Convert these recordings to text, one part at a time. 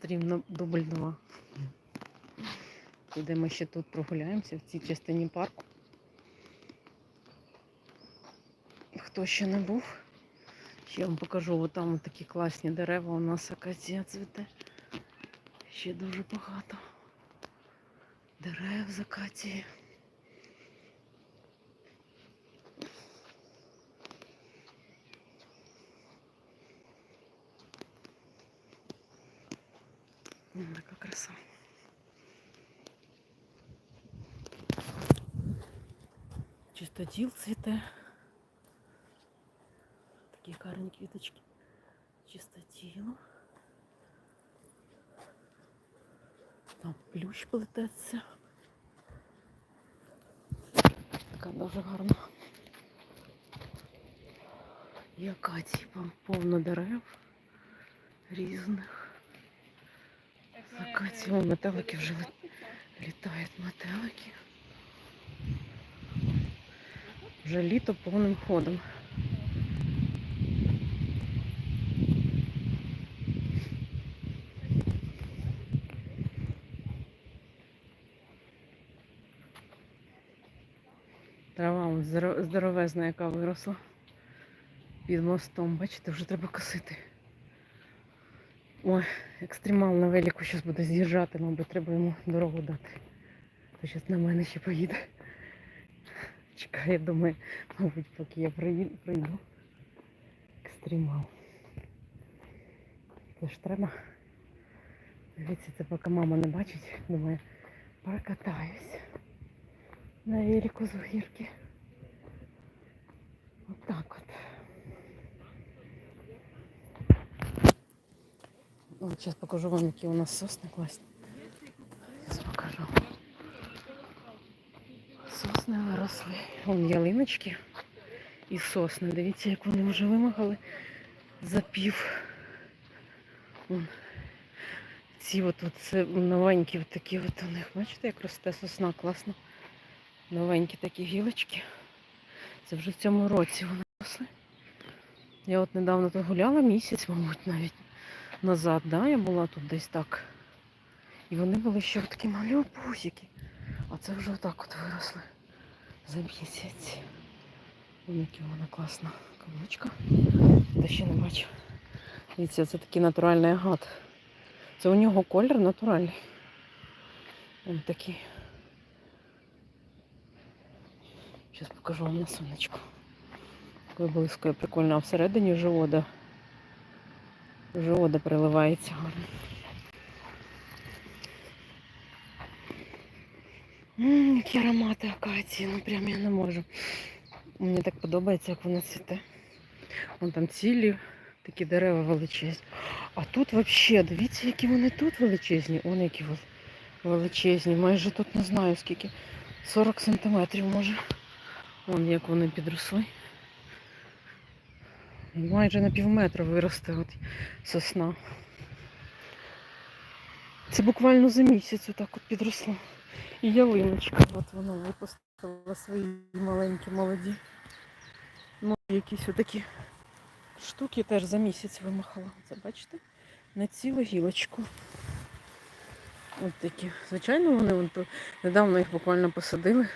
стрім дубль 2. Підемо ще тут прогуляємося в цій частині парку. Хто ще не був, ще вам покажу, от там такі класні дерева. У нас акація цвіте. Ще дуже багато дерев з акації. М, Така краса. Чистотіл цвіте. Такі гарні квіточки. Чистотіл. Там плющ плететься. Така дуже гарна. Акації там повно дерев різних. Акації, о, метелики вже літають метелики. Вже літо повним ходом. Трава здоровезна, яка виросла під мостом. Бачите, вже треба косити. Ой, екстремал на велику зараз буде з'їжджати, мабуть, треба йому дорогу дати. То зараз на мене ще поїде. Чекає, думаю, мабуть, поки я прийду. Екстремал. Теж треба. Дивіться, це поки мама не бачить, думаю, прокатаюсь на велику з гірки. Отак от. От зараз покажу вам, які у нас сосни класні. Зараз покажу. Сосни виросли. Вон ялиночки і сосни. Дивіться, як вони вже вимагали за пів. Вон. Ці от, от це новенькі такі от у них. Бачите, як росте сосна класно. Новенькі такі гілочки. Це вже в цьому році вони росли. Я от недавно тут гуляла місяць, мабуть, навіть назад, да, я була тут десь так. І вони були ще такі малі пузики. А це вже отак от виросли за місяць. Які вона класна каблучка. Та ще не бачу. Дивіться, це такий натуральний агат. Це у нього колір натуральний. Ось такий. Зараз покажу вам на сонечку. Такою блискою прикольно. А всередині живода. Живода приливається гарно. Ммм, які аромати акації, ну прям я не можу. Мені так подобається, як вона цвіте. Вон там цілі такі дерева величезні. А тут взагалі, дивіться, які вони тут величезні. Вони які величезні. Майже тут не знаю скільки. 40 сантиметрів може. Вон як вони підросли. Майже на пів метра виросте от сосна. Це буквально за місяць отак от підросло. І ялиночка, от вона випустила свої маленькі молоді. Ну, якісь отакі штуки теж за місяць вимахала. Це бачите? На цілу гілочку. От такі. Звичайно, вони вон, то, недавно їх буквально посадили.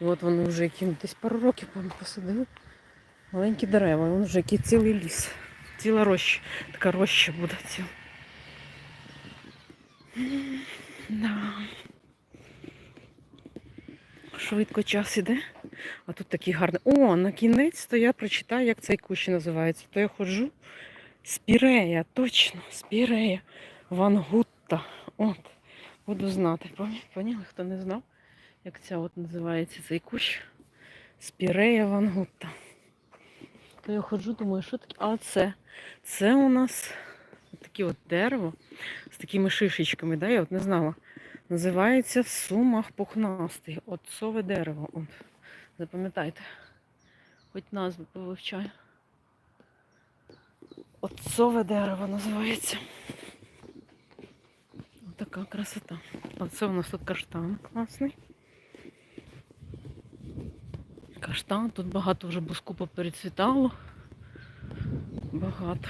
І от вони вже які десь пару років посадили. Маленькі дерева, вон вже який цілий ліс. Ціла роща. Така роща буде ціла. Да. Швидко час іде. А тут такий гарний. О, на кінець то я прочитаю, як цей кущ називається. То я ходжу. Спірея, точно, спірея. Вангутта. От. Буду знати. Поняли, хто не знав, як ця от називається цей кущ? Спірея Вангутта. То я ходжу, думаю, що таке? А це? Це у нас таке от дерево з такими шишечками, да? я от не знала. Називається в сумах пухнастий. Отцове дерево. От. Запам'ятайте. Хоч назву повивчаю. Отцове дерево називається. Така красота. Оце у нас тут каштан класний. Каштан, тут багато вже буску поперецвітало. Багато.